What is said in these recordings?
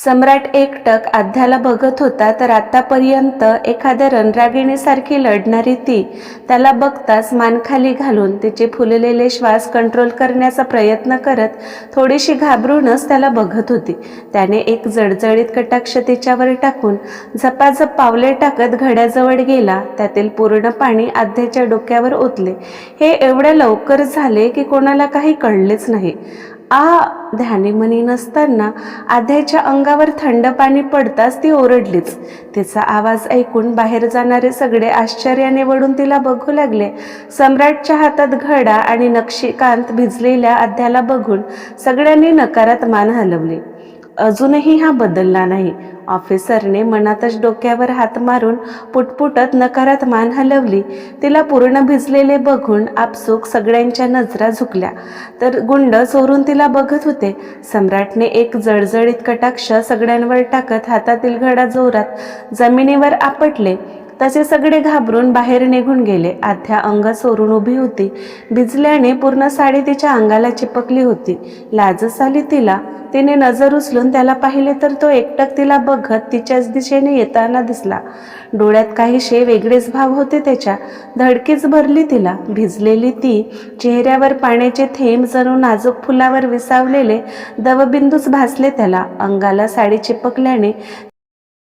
सम्राट एकटक आध्याला बघत होता तर आतापर्यंत एखाद्या रणरागिणीसारखी लढणारी ती त्याला बघताच मानखाली घालून तिचे फुललेले श्वास कंट्रोल करण्याचा प्रयत्न करत थोडीशी घाबरूनच त्याला बघत होती. त्याने एक जडजडीत कटाक्ष तिच्यावर टाकून झपाझप पावले टाकत घड्याजवळ गेला. त्यातील पूर्ण पाणी आध्याच्या डोक्यावर ओतले. हे एवढ्या लवकर झाले की कोणाला काही कळलेच नाही. आ ध्यानीमनी नसताना आध्याच्या अंगावर थंड पाणी पडताच ती ओरडलीच. तिचा आवाज ऐकून बाहेर जाणारे सगळे आश्चर्याने वळून तिला बघू लागले. सम्राटच्या हातात घडा आणि नक्षीकांत भिजलेल्या आध्याला बघून सगळ्यांनी नकारात मान हलवली. अजूनही हा बदलला नाही. ऑफिसरने मनातच डोक्यावर हात मारून पुटपुटत नकारात मान हलवली. तिला पूर्ण भिजलेले बघून आपसूक सगळ्यांच्या नजरा झुकल्या. तर गुंड चोरून तिला बघत होते. सम्राटने एक जळजळीत कटाक्ष सगळ्यांवर टाकत हातातील घडा जोरात जमिनीवर आपटले. तसे सगळे घाबरून बाहेर निघून गेले. आध्या अंग चोरून उभी होती. भिजल्याने पूर्ण साडी तिच्या अंगाला चिपकली होती. लाजच आली तिला तिने नजर उचलून त्याला पाहिले तर तो एकटक तिला बघत तिच्याच दिशेने येताना दिसला. डोळ्यात काहीशे वेगळेच भाव होते त्याच्या. धडकीच भरली तिला. भिजलेली ती चेहऱ्यावर पाण्याचे थेंब जणू नाजूक फुलावर विसावलेले दवबिंदूच भासले त्याला. अंगाला साडी चिपकल्याने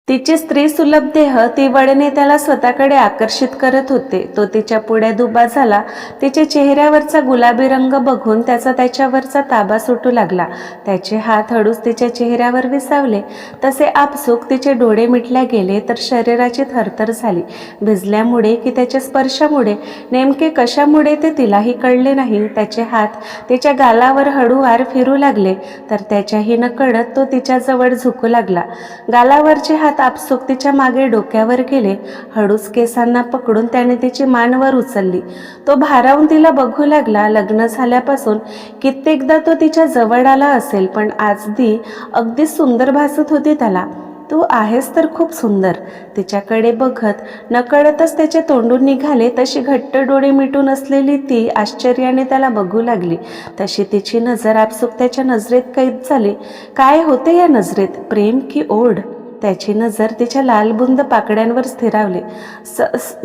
तिचे स्त्री सुलभ देह ती वडने त्याला स्वतःकडे आकर्षित करत होते. तो तिच्या पुढे दुबा झाला. तिच्या चेहऱ्यावरचा गुलाबी रंग बघून त्याचा त्याच्यावरचा ताबा सुटू लागला. त्याचे हात हळूच तिच्या चेहऱ्यावर विसावले. तसे आपसूक तिचे डोळे मिटल्या गेले तर शरीराची थरथर झाली. भिजल्यामुळे की त्याच्या स्पर्शामुळे? नेमके कशामुळे ते तिलाही कळले नाही. त्याचे हात तिच्या गालावर हळूवार फिरू लागले. तर त्याच्याही न कळत तो तिच्याजवळ झुकू लागला. गालावरचे हात आपसूक तिच्यामागे डोक्यावर गेले. हळूच केसांना पकडून त्याने तिची मान वर उचलली. तो भारावून तिला बघू लागला. लग्न झाल्यापासून कित्येकदा तो तिच्या जवळ आला असेल पण आज ती अगदी सुंदर भासत होती त्याला. तू आहेस तर खूप सुंदर. तिच्याकडे बघत नकळतच त्याचे तोंडून निघाले. तशी घट्ट डोळे मिटून असलेली ती आश्चर्याने त्याला बघू लागली. तशी तिची नजर आपसूक त्याच्या नजरेत कैद झाली. काय होते या नजरेत? प्रेम की ओढ? त्याची नजर तिच्या लालबुंद पाकड्यांवर स्थिरावली. स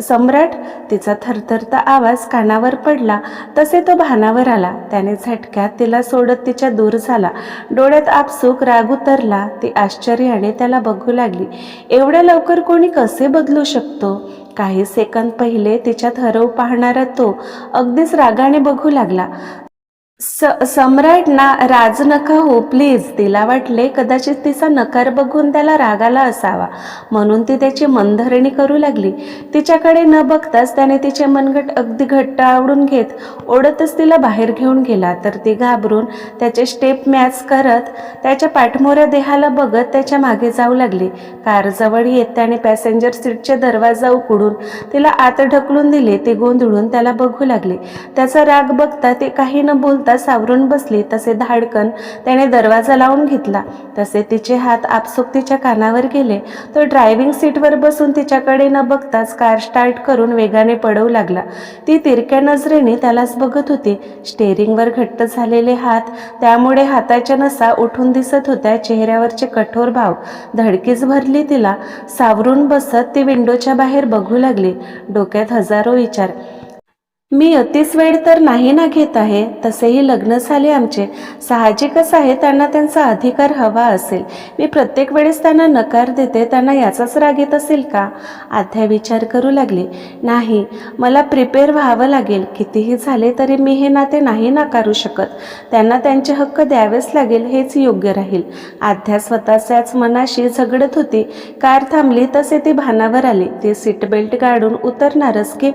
सम्राट तिचा थरथरता आवाज कानावर पडला तसे तो भानावर आला. त्याने झटक्यात तिला सोडत तिच्या दूर झाला. डोळ्यात आपसूक राग उतरला. ती आश्चर्याने त्याला बघू लागली. एवढ्या लवकर कोणी कसे बदलू शकतो? काही सेकंद पहिले तिच्यात हरव पाहणारा तो अगदीच रागाने बघू लागला. स सम्राट ना राज नका हो प्लीज तिला वाटले कदाचित तिचा नकार बघून त्याला रागाला असावा. म्हणून ती त्याची मनधरणी करू लागली. तिच्याकडे न बघताच त्याने तिचे मनगट अगदी घट्ट आवडून घेत ओढतच तिला बाहेर घेऊन गेला. तर ती घाबरून त्याचे स्टेप मॅच करत त्याच्या पाठमोऱ्या देहाला बघत त्याच्यामागे जाऊ लागली. कारजवळ येत त्याने पॅसेंजर सीटचे दरवाजा उकडून तिला आत ढकलून दिले. ते गोंधळून त्याला बघू लागले. त्याचा राग बघता ते काही न बोलता सावरून बसली तसे धाडकन त्याने दरवाजा लावून घेतला. तसे तिचे हात आपसूक तिच्या कानावर गेले. तो ड्रायव्हिंग सीटवर बसून तिच्याकडे न बघताच कार स्टार्ट करून वेगाने पडवू लागला. ती तिरक्या नजरेने त्यालाच बघत होती. स्टेअरिंगवर घट्ट झालेले हात त्यामुळे हाताच्या नसा उठून दिसत होत्या चेहऱ्यावरचे कठोर भाव. धडकीच भरली तिला. सावरून बसत ती विंडोच्या बाहेर बघू लागली. डोक्यात हजारो विचार. मी अतिस वेळ तर नाही ना घेत आहे तसेही लग्न झाले आमचे. साहजिकच आहे त्यांना त्यांचा अधिकार हवा असेल. मी प्रत्येक वेळेस त्यांना नकार देते त्यांना याचाच राग येत असेल का? आध्या विचार करू लागले. नाही मला प्रिपेअर व्हावं लागेल. कितीही झाले तरी मी हे नाते नाही नाकारू शकत. त्यांना त्यांचे हक्क द्यावेच लागेल हेच योग्य राहील. आध्या स्वतःच्याच मनाशी झगडत होती. कार थांबली तसे ती भानावर आली. ती सीट बेल्ट काढून उतरणारच की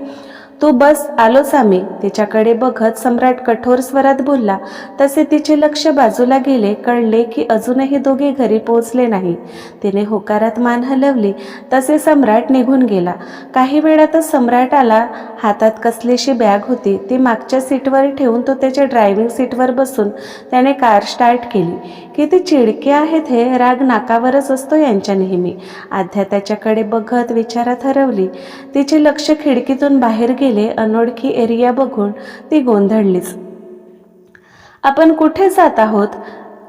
तू बस आलोच आम्ही तिच्याकडे बघत सम्राट कठोर स्वरात बोलला. तसे तिचे लक्ष बाजूला गेले कळले की अजूनही दोघे घरी पोहोचले नाही. तिने होकारात मान हलवली. तसे सम्राट निघून गेला. काही वेळातच सम्राट आला. हातात कसलीशी बॅग होती. ती मागच्या सीटवर ठेवून तो त्याच्या ड्रायव्हिंग सीटवर बसून त्याने कार स्टार्ट केली. किती चिडके आहेत हे. राग नाकावरच असतो यांच्या नेहमी. आध्या त्याच्याकडे बघत विचारात हरवली. तिचे लक्ष खिडकीतून बाहेर गेले. अनोळखी एरिया बघून ती गोंधळलीच. आपण कुठे जात आहोत?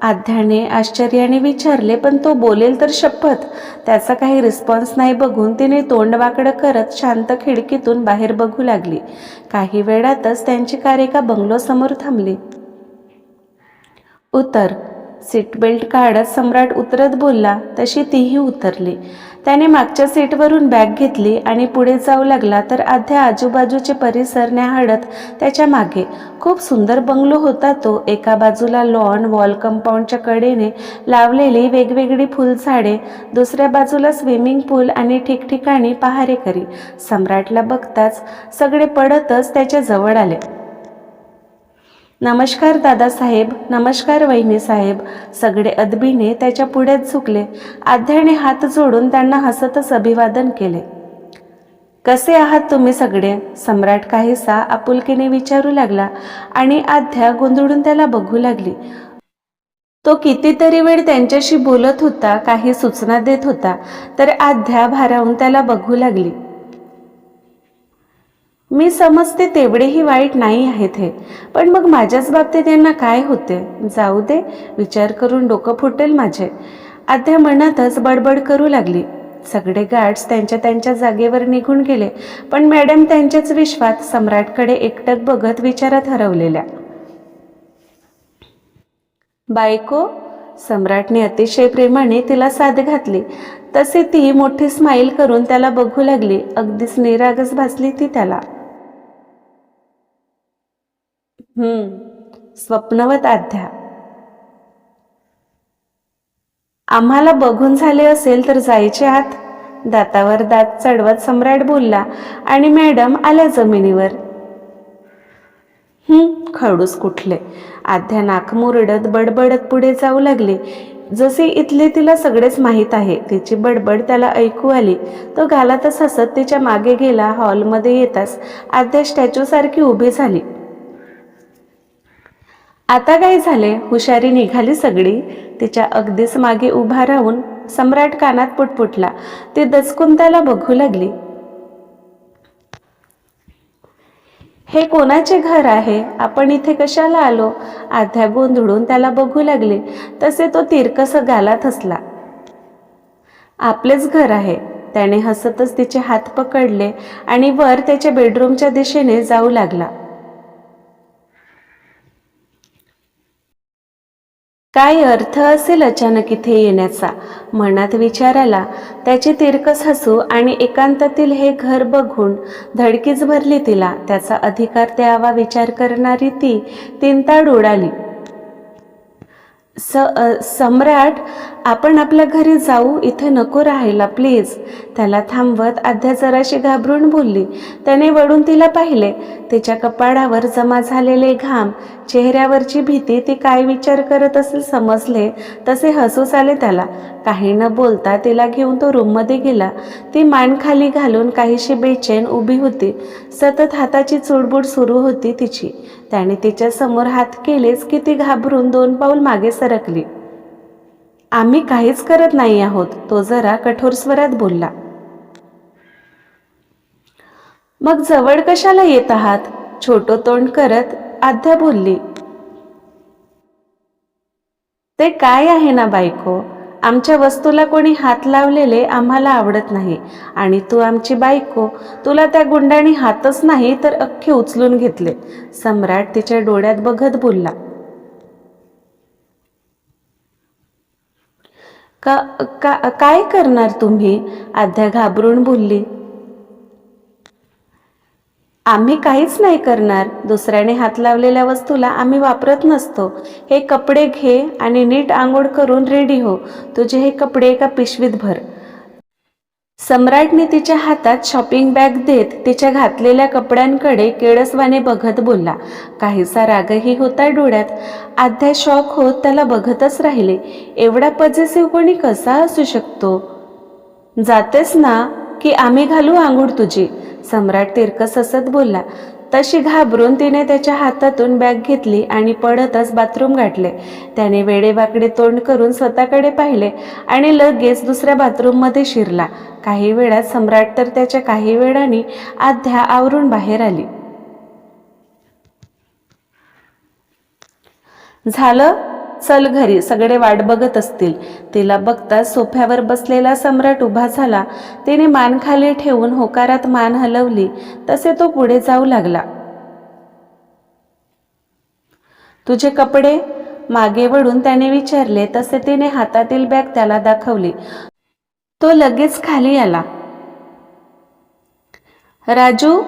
आध्याने आश्चर्याने विचारले पण तो बोलेल तर शपथ. त्याचा काही रिस्पॉन्स नाही बघून तिने तोंड वाकडं करत शांत खिडकीतून बाहेर बघू लागली. काही वेळातच त्यांची कार एका बंगलोसमोर थांबली. उतर. सीट बेल्ट काढत सम्राट उतरत बोलला तशी तीही उतरली. त्याने मागच्या सीटवरून बॅग घेतली आणि पुढे जाऊ लागला तर आध्या आजूबाजूचे परिसर न्याहाळत त्याच्यामागे. खूप सुंदर बंगलो होता तो. एका बाजूला लॉन वॉल कंपाऊंडच्या कडेने लावलेली वेगवेगळी फुलझाडे दुसऱ्या बाजूला स्विमिंग पूल आणि ठिकठिकाणी पहारेकरी. सम्राटला बघताच सगळे पडतच त्याच्याजवळ आले. नमस्कार दादासाहेब नमस्कार वहिनी साहेब सगळे अदबीने त्याच्या पुढ्यात झुकले. आध्याने हात जोडून त्यांना हसतच अभिवादन केले. कसे आहात तुम्ही सगळे? सम्राट काहीसा आपुलकीने विचारू लागला आणि आध्या गोंधळून त्याला बघू लागली. तो कितीतरी वेळ त्यांच्याशी बोलत होता काही सूचना देत होता तर आध्या भारावून त्याला बघू लागली. मी समजते तेवढेही वाईट नाही आहेत हे. पण मग माझ्याच बाबतीत यांना काय होते? जाऊ दे विचार करून डोकं फुटेल माझे. आध्या मनातच बडबड करू लागली. सगळे गार्ड्स त्यांच्या त्यांच्या जागेवर निघून गेले पण मॅडम त्यांच्याच विश्वात सम्राटकडे एकटक बघत विचारात हरवलेल्या. बायको सम्राटने अतिशय प्रेमाने तिला साथ घातली. तसे ती मोठी स्माईल करून त्याला बघू लागली. अगदीच निरागस भासली ती त्याला. हम्म. स्वप्नवत आध्या आम्हाला बघून झाले असेल तर जायचे आत. दातावर दात चढवत सम्राट बोलला आणि मॅडम आल्या जमिनीवर. हम्म खडूस कुठले. आध्या नाक मुरडत बडबडत पुढे जाऊ लागले. जसे इथले तिला सगळेच माहीत आहे. तिची बडबड त्याला ऐकू आली. तो घालातच हसत तिच्यामागे गेला. हॉलमध्ये येताच आध्या स्टॅच्यूसारखी उभी झाली. आता काय झाले हुशारी निघाली सगळी. तिच्या अगदीच मागे उभा राहून सम्राट कानात पुटपुटला ती दचकून त्याला बघू लागली. हे कोणाचे घर आहे? आपण इथे कशाला आलो? आध्या गोंधळून त्याला बघू लागले. तसे तो तिरकस गालात हसला. आपलेच घर आहे. त्याने हसतच तिचे हात पकडले आणि वर त्याच्या बेडरूमच्या दिशेने जाऊ लागला. काय अर्थ असेल अचानक इथे येण्याचा? मनात विचार आला त्याचे तिरकस हसू आणि एकांतातील हे घर बघून धडकीच भरली तिला. त्याचा अधिकार द्यावा विचार करणारी ती तिंताड उडाली. स सम्राट आपण आपल्या घरी जाऊ इथे नको राहायला प्लीज त्याला थांबवत आध्या जराशी घाबरून बोलली. त्याने वळून तिला पाहिले. तिच्या कपाळावर जमा झालेले घाम चेहऱ्यावरची भीती ती काय विचार करत असेल समजले. तसे हसूच आले त्याला. काही न बोलता तिला घेऊन तो रूममध्ये गेला. ती मान खाली घालून काहीशी बेचैन उभी होती. सतत हाताची चुडबुड सुरू होती तिची. त्याने तिच्या समोर हात केलेच की ती घाबरून दोन पाऊल मागे सरकली. आम्ही काहीच करत नाही आहोत तो जरा कठोर स्वरात बोलला. मग जवळ कशाला येत आहात? छोटो तोंड करत आध्या बोलली. ते काय आहे ना बायको? आमच्या वस्तूला कोणी हात लावलेले आम्हाला आवडत नाही. आणि तू आमची बायको तुला त्या गुंडाने हातच नाही तर अख्खे उचलून घेतले. सम्राट तिच्या डोळ्यात बघत बोलला. का, का काय करणार तुम्ही? आध्या घाबरून बोलली. आम्ही काहीच नाही करणार. दुसऱ्याने हात लावलेल्या वस्तूला आम्ही वापरत नसतो. हे कपडे घे आणि नीट आंघोळ करून रेडी हो. तुझे हे कपडे एका पिशवीत भर. सम्राटने तिच्या हातात शॉपिंग बॅग देत तिच्या घातलेल्या कपड्यांकडे केळसवाने बघत बोलला. काहीसा रागही होता डोळ्यात. आध्या शॉक होत त्याला बघतच राहिले. एवढा पजेसिव्ह कोणी कसा असू शकतो? जातेस ना की आम्ही घालू आंघोळ तुझी? सम्राट तिरकस हसत बोलला. तशी घाबरून तिने त्याच्या हातातून बॅग घेतली आणि पडतच बाथरूम गाठले. त्याने वेडेवाकडे तोंड करून स्वतःकडे पाहिले आणि लगेच दुसऱ्या बाथरूममध्ये शिरला. काही वेळात सम्राट तर त्याच्या काही वेळाने आध्या आवरून बाहेर आली. झालं? चल घरी सगळे वाट बघत असतील. तिला बघताच सोफ्यावर बसलेला सम्राट उभा झाला. तिने मान खाली ठेवून होकारात मान हलवली. तसे तो पुढे जाऊ लागला. तुझे कपडे? मागे वळून त्याने विचारले. तसे तिने हातातील बॅग त्याला दाखवली. तो लगेच खाली आला. राजू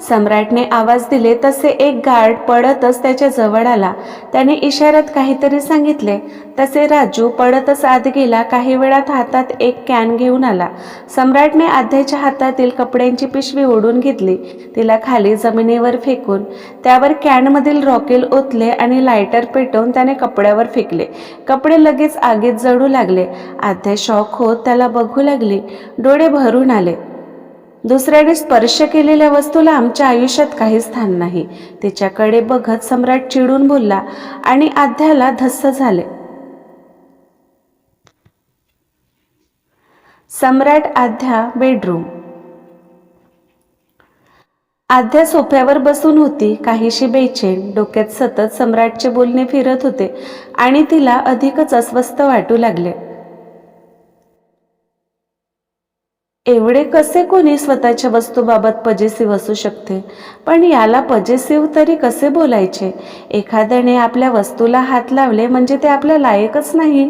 सम्राटने आवाज दिले तसे एक गार्ड पडतच त्याच्याजवळ आला. त्याने इशाऱ्यात काहीतरी सांगितले तसे राजू पडतच आत गेला काही वेळात हातात एक कॅन घेऊन आला. सम्राटने आध्याच्या हातातील कपड्यांची पिशवी ओढून घेतली तिला खाली जमिनीवर फेकून. त्यावर कॅनमधील रॉकेल ओतले आणि लायटर पेटवून त्याने कपड्यावर फेकले. कपडे लगेच आगीत जळू लागले. आध्या शॉक होत त्याला बघू लागली. डोळे भरून आले. दुसऱ्याने स्पर्श केलेल्या वस्तूला आमच्या आयुष्यात काही स्थान नाही. तिच्याकडे बघत सम्राट चिडून बोलला आणि आध्याला धस्स झाले. सम्राट आध्या बेडरूम. आध्या सोफ्यावर बसून होती काहीशी बेचैन. डोक्यात सतत सम्राटचे बोलणे फिरत होते आणि तिला अधिकच अस्वस्थ वाटू लागले. एवढे कसे कोणी स्वतःच्या वस्तूबाबत पजेसिव्ह असू शकते? पण याला पजेसिव्ह तरी कसे बोलायचे? एखाद्याने आपल्या वस्तूला हात लावले म्हणजे ते आपल्या लायकच नाही.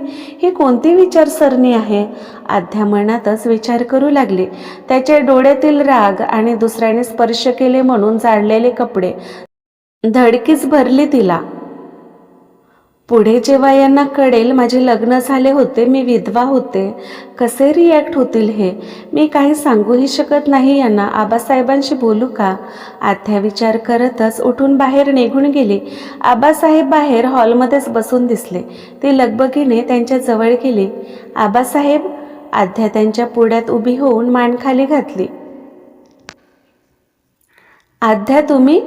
ही कोणती विचारसरणी आहे? आध्या मनातच विचार करू लागले. त्याच्या डोळ्यातील राग आणि दुसऱ्याने स्पर्श केले म्हणून जाळलेले कपडे धडकीच भरली तिला. पुढे जेव्हा यांना कळेल माझे लग्न झाले होते मी विधवा होते. कसे रिॲक्ट होतील हे? मी काही सांगूही शकत नाही यांना. आबासाहेबांशी बोलू का? आध्या विचार करतच उठून बाहेर निघून गेली. आबासाहेब बाहेर हॉलमध्येच बसून दिसले. ती लगबगीने त्यांच्या जवळ गेली. आबासाहेब आध्या त्यांच्या पुढ्यात उभी होऊन मान खाली घातली. आध्या तुम्ही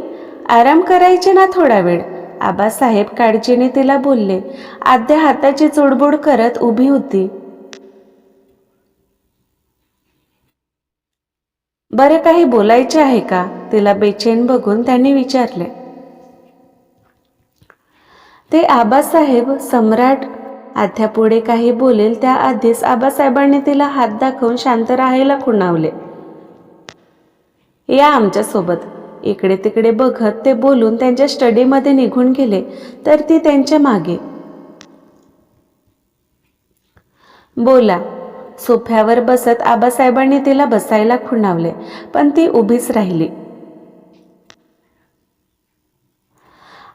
आराम करायचे ना थोडा वेळ? आबासाहेब काळजीने तिला बोलले. आद्या हाताची चुडबुड करत उभी होती. बरे काही बोलायचे आहे का? तिला बेचैन बघून त्यांनी विचारले. ते आबासाहेब सम्राट आध्या पुढे काही बोलेल त्याआधीच आबासाहेबांनी तिला हात दाखवून शांत राहायला खुणावले. या आमच्यासोबत. इकडे तिकडे बघत ते बोलून त्यांच्या स्टडीमध्ये निघून गेले. तर ती त्यांच्या मागे. बोला. सोफ्यावर बसत आबासाहेबांनी तिला बसायला खुणावले पण ती उभीच राहिली.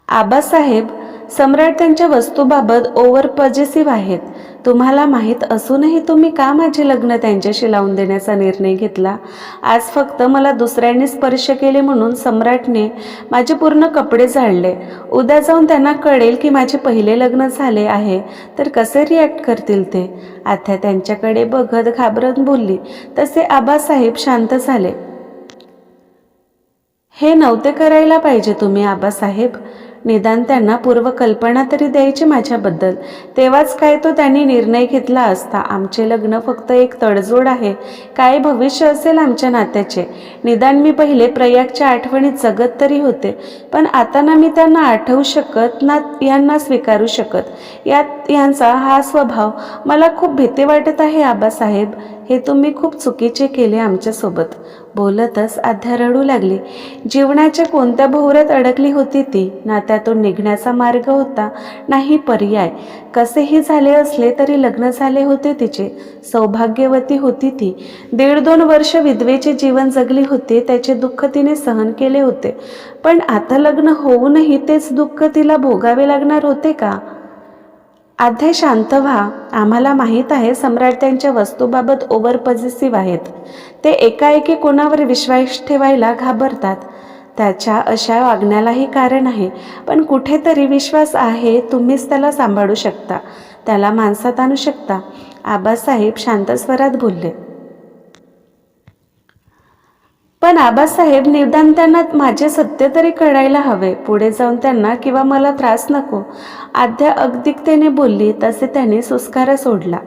आबासाहेब सम्राट त्यांच्या वस्तूबाबत ओव्हर पॉझिटिव्ह आहेत. तुम्हाला माहीत असूनही तुम्ही का माझे लग्न त्यांच्याशी लावून देण्याचा निर्णय घेतला? आज फक्त मला दुसऱ्यांनी स्पर्श केले म्हणून सम्राटने माझे पूर्ण कपडे झाडले. उद्या जाऊन त्यांना कळेल की माझे पहिले लग्न झाले आहे तर कसे रिॲक्ट करतील ते? आत्या त्यांच्याकडे बघत घाबरत बोलली. तसे आबासाहेब शांत झाले. हे नव्हते करायला पाहिजे तुम्ही आबासाहेब. निदान त्यांना पूर्वकल्पना तरी द्यायची माझ्याबद्दल. तेव्हाच काय तो त्यांनी निर्णय घेतला असता. आमचे लग्न फक्त एक तडजोड आहे. काय भविष्य असेल आमच्या नात्याचे? निदान मी पहिले प्रयागच्या आठवणीत जगत तरी होते. पण आता ना मी त्यांना आठवू शकत ना यांना स्वीकारू शकत. यात यांचा हा स्वभाव मला खूप भीती वाटत आहे आबासाहेब. हे तुम्ही खूप चुकीचे केले आमच्यासोबत. बोलतच आध्या रडू लागली. जीवनाच्या कोणत्या भोवऱ्यात अडकली होती ती? ना त्यातून निघण्याचा मार्ग होता. नाही पर्याय. कसेही झाले असले तरी लग्न झाले होते तिचे. सौभाग्यवती होती ती. दीड दोन वर्ष विधवेचे जीवन जगली होते त्याचे दुःख तिने सहन केले होते. पण आता लग्न होऊनही तेच दुःख तिला भोगावे लागणार होते का? अध्याय शांत व्हा. आम्हाला माहीत आहे सम्राट त्यांच्या वस्तूबाबत ओव्हर पॉझिटिव्ह आहेत. ते एकाएकी कोणावर विश्वास ठेवायला घाबरतात. त्याच्या अशा वागण्यालाही कारण आहे. पण कुठेतरी विश्वास आहे तुम्हीच त्याला सांभाळू शकता. त्याला माणसात आणू शकता. आबासाहेब शांत स्वरात बोलले. पण आबासाहेब निदान त्यांना माझे सत्य तरी कळायला हवे. पुढे जाऊन त्यांना किंवा मला त्रास नको. आद्या अगदिकतेने बोलली तसे त्याने सुस्कारा सोडला.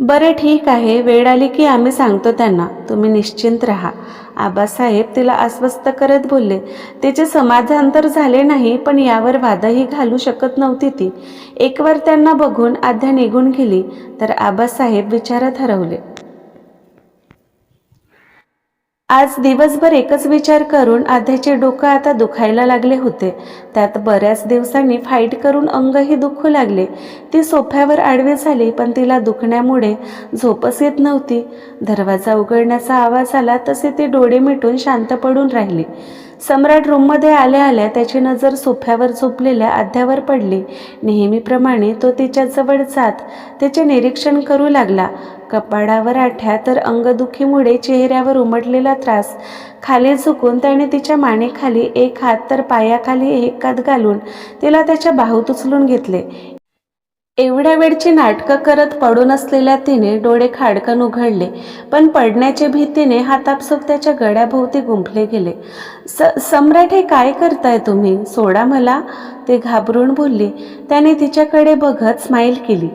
बरं ठीक आहे वेळ आली की आम्ही सांगतो त्यांना. तुम्ही निश्चिंत राहा. आबासाहेब तिला अस्वस्थ करत बोलले. तिचे समाधान तर झाले नाही पण यावर वादही घालू शकत नव्हती ती. एकवार त्यांना बघून आद्या निघून गेली तर आबासाहेब विचारात हरवले. आज दिवसभर एकच विचार करून आध्याचे डोकं आता दुखायला लागले होते. त्यात बऱ्याच दिवसांनी फाईट करून अंगही दुखू लागले. ती सोफ्यावर आडवी झाली पण तिला दुखण्यामुळे झोपच येत नव्हती. दरवाजा उघडण्याचा आवाज आला तसे ती डोळे मिटून शांत पडून राहिली. सम्राट रूममध्ये आल्या आल्या त्याची नजर सोफ्यावर झोपलेल्या अध्यावर पडली. नेहमीप्रमाणे तो तिच्याजवळ जात त्याचे निरीक्षण करू लागला. कपाडावर आठ्या तर अंगदुखीमुळे चेहऱ्यावर उमटलेला त्रास. खाली झुकून त्याने तिच्या मानेखाली एक हात तर पायाखाली एक हात घालून तिला त्याच्या बाहूत उचलून घेतले. एवढ्या वेळची नाटकं करत पडून असलेल्या तिने डोळे खाडकन उघडले पण पडण्याच्या भीतीने हातापसूक त्याच्या गळ्याभोवती गुंफले गेले. स सम्राट हे काय करताय तुम्ही? सोडा मला. ते घाबरून बोलली. त्याने तिच्याकडे बघत स्माईल केली.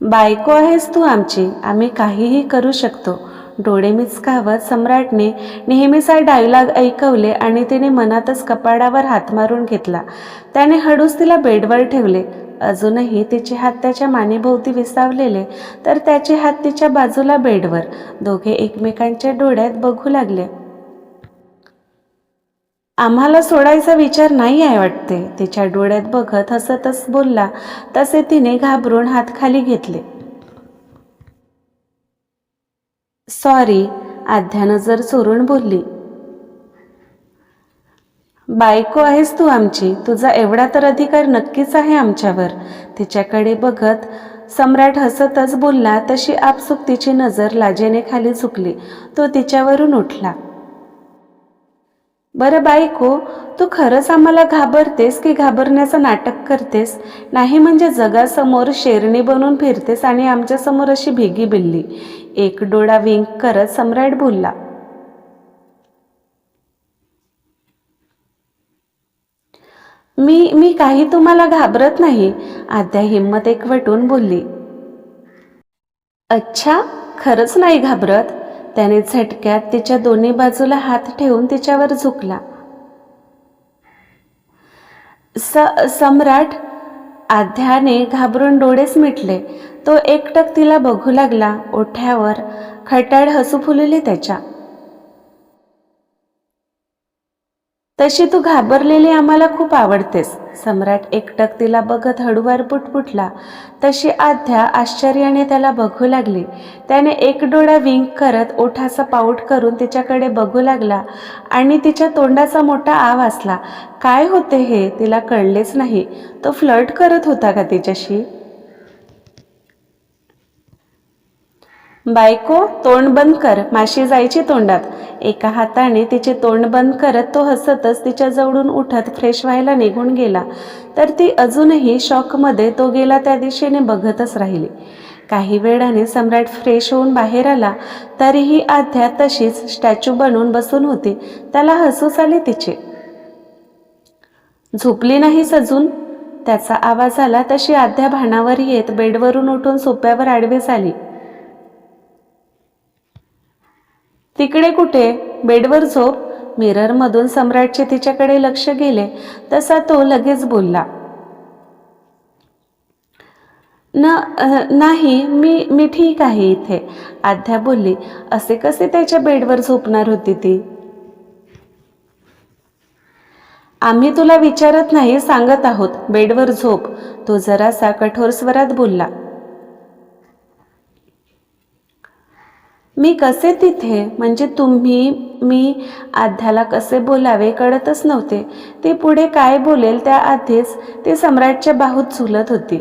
बायको आहेस तू आमची. आम्ही काहीही करू शकतो. डोळे मिचकावत सम्राटने नेहमीचा डायलॉग ऐकवले आणि तिने मनातच कपाडावर हात मारून घेतला. त्याने हळूच तिला बेडवर ठेवले. अजूनही तिचे हात त्याच्या मानेभोवती विसावलेले तर त्याचे हात तिच्या बाजूला बेडवर. दोघे एकमेकांच्या डोळ्यात बघू लागले. आम्हाला सोडायचा विचार नाही आहे वाटते. तिच्या डोळ्यात बघत हसतच बोलला. तसे तिने घाबरून हात खाली घेतले. सॉरी आध्यानं नजर चोरून बोलली. बायको आहेस तू आमची तुझा एवढा तर अधिकार नक्कीच आहे आमच्यावर. तिच्याकडे बघत सम्राट हसतच बोलला तशी आपसुक तिची नजर लाजेने खाली झुकली. तो तिच्यावरून उठला. बरं बायको तू खरंच आम्हाला घाबरतेस की घाबरण्याचं नाटक करतेस? नाही म्हणजे जगासमोर शेरणी बनून फिरतेस आणि आमच्यासमोर अशी भिगी बिल्ली. एक डोळा विंक करत सम्राट बोलला मी मी काही तुम्हाला घाबरत नाही आद्या हिंमत एकवटून बोलली. अच्छा खरंच नाही घाबरत त्याने झटक्यात तिच्या दोन्ही बाजूला हात ठेवून तिच्यावर झुकला. स सम्राट आध्याने घाबरून डोळेच मिटले. तो एकटक तिला बघू लागला ओठ्यावर खटाड हसू फुलली त्याच्या. तशी तू घाबरलेली आम्हाला खूप आवडतेस सम्राट एकटक तिला बघत हळूवार पुटपुटला. तशी आध्या आश्चर्याने त्याला बघू लागली. त्याने एक डोळा विंक करत ओठाचा पाऊट करून तिच्याकडे बघू लागला आणि तिच्या तोंडाचा मोठा आव असला. काय होते हे? तिला कळलेच नाही. तो फ्लर्ट करत होता का तिच्याशी? बायको तोंड बंद कर. माशी जायची तोंडात. एका हाताने तिचे तोंड बंद करत तो हसतच तिच्या जवळून उठत फ्रेश व्हायला निघून गेला. तर ती अजूनही शॉकमध्ये तो गेला त्या दिशेने बघतच राहिली. काही वेळाने सम्राट फ्रेश होऊन बाहेर आला. तरीही आध्या तशीच स्टॅच्यू बनवून बसून होती. त्याला हसूच आले तिचे. झोपली नाहीस अजून? त्याचा आवाज आला तशी आध्या भानावर येत बेडवरून उठून सोप्यावर आडवी झाली. तिकडे कुठे? बेडवर झोप? मिररमधून सम्राटचे तिच्याकडे लक्ष गेले तसा तो लगेच बोलला. न नाही मी मी ठीक आहे इथे आध्या बोलली. असे कसे त्याच्या बेडवर झोपणार होती ती? आम्ही तुला विचारत नाही सांगत आहोत. बेडवर झोप. तो जरासा कठोर स्वरात बोलला. मी कसे तिथे? म्हणजे तुम्ही मी आध्याला कसे बोलावे कळतच नव्हते. ती पुढे काय बोलेल त्या आधीच ती सम्राटच्या बाहूत झुलत होती.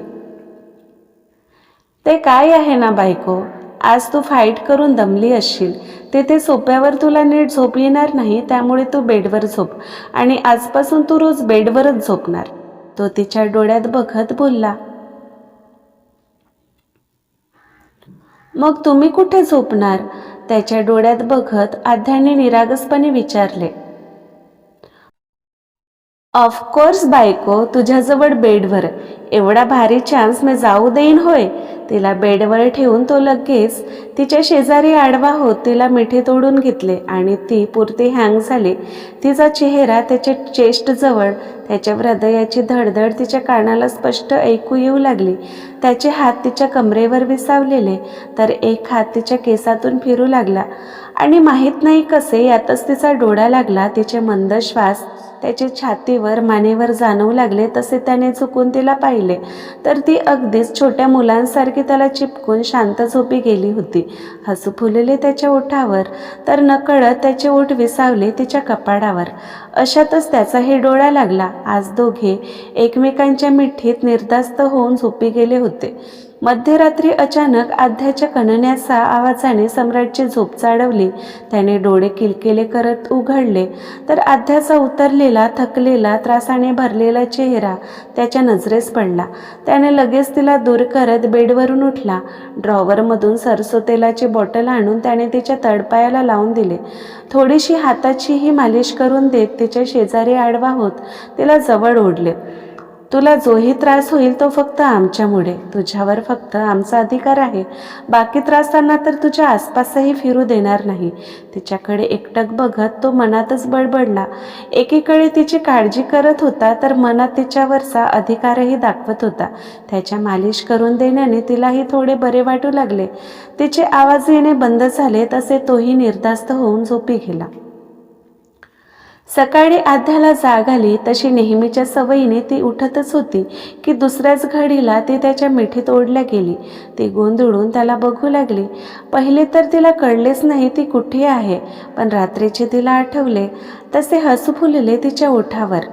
ते काय आहे ना बायको? आज तू फाईट करून दमली असशील. तेथे सोप्यावर तुला नीट झोप येणार नाही त्यामुळे तू बेडवर झोप. आणि आजपासून तू रोज बेडवरच झोपणार. तो तिच्या डोळ्यात बघत बोलला. मग तुम्ही कुठे झोपणार? त्याच्या डोळ्यात बघत आध्याने निरागसपणे विचारले ऑफकोर्स बायको तुझ्याजवळ बेडवर. एवढा भारी चान्स मी जाऊ देईन होय. तिला बेडवर ठेवून तो लगेच तिच्या शेजारी आडवा होत तिला मिठी तोडून घेतले आणि ती पुरती हँग झाली. तिचा चेहरा त्याच्या चेस्टजवळ त्याच्या हृदयाची धडधड तिच्या कानाला स्पष्ट ऐकू येऊ लागली. त्याचे हात तिच्या कमरेवर विसावलेले तर एक हात तिच्या केसातून फिरू लागला. आणि माहीत नाही कसे यातच तिचा डोळा लागला तिचे मंद श्वास त्याचे छातीवर मानेवर जाणवू लागले तसे त्याने चुकून तिला पाहिले. तर ती अगदीच छोट्या मुलांसारखी त्याला चिपकून शांत झोपी गेली होती. हसू फुलले त्याच्या ओठावर तर नकळत त्याचे ओठ विसावले तिच्या कपाडावर अशातच त्याचा हे डोळा लागला. आज दोघे एकमेकांच्या मिठीत निर्धास्त होऊन झोपी गेले होते. मध्यरात्री अचानक आध्याच्या कणण्याचा आवाजाने सम्राटची झोप चाडवली त्याने डोळे किलकिले करत उघडले. तर आध्याचा उतरलेला थकलेला त्रासाने भरलेला चेहरा त्याच्या नजरेस पडला. त्याने लगेच तिला दूर करत बेडवरून उठला. ड्रॉवरमधून सरसोतेलाची बॉटल आणून त्याने तिच्या तडपायाला लावून दिले. थोडीशी हाताचीही मालिश करून देत तिच्या शेजारी आडवा होत तिला जवळ ओढले. तुला जोही त्रास होईल तो फक्त आमच्यामुळे. तुझ्यावर फक्त आमचा अधिकार आहे. बाकी त्रासांना तर तुझ्या आसपासही फिरू देणार नाही. तिच्याकडे एकटक बघत तो मनातच बडबडला. एकीकडे तिची काळजी करत होता तर मनात तिच्यावरचा अधिकारही दाखवत होता. त्याच्या मालिश करून देण्याने तिलाही थोडे बरे वाटू लागले. तिचे आवाज येणे बंद झाले तसे तोही निर्धास्त होऊन झोपी गेला. सकाळी आध्याला जाग आली तशी नेहमीच्या सवयीने ती उठतच होती की दुसऱ्याच घडीला ती त्याच्या मिठीत ओढल्या गेली. ती गोंधळून त्याला बघू लागली. पहिले तर तिला कळलेच नाही ती कुठे आहे पण रात्रीचे तिला आठवले. तसे हसू फुलले तिच्या ओठावर.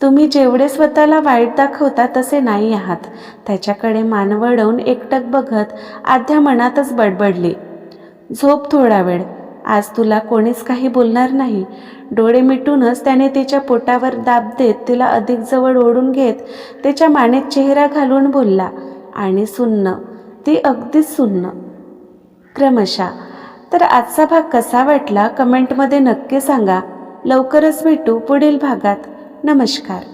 तुम्ही जेवढे स्वतःला वाईट दाखवता तसे नाही आहात त्याच्याकडे मानवडवून एकटक बघत आध्या मनातच बडबडली. झोप थोडा वेळ. आज तुला कोणीच काही बोलणार नाही. डोळे मिटूनच त्याने तिच्या पोटावर दाब देत तिला अधिक जवळ ओढून घेत त्याच्या मानेत चेहरा घालून बोलला आणि सुन्न ती अगदीच सुन्न. क्रमशः तर आजचा भाग कसा वाटला? कमेंटमध्ये नक्की सांगा. लवकरच भेटू पुढील भागात. नमस्कार.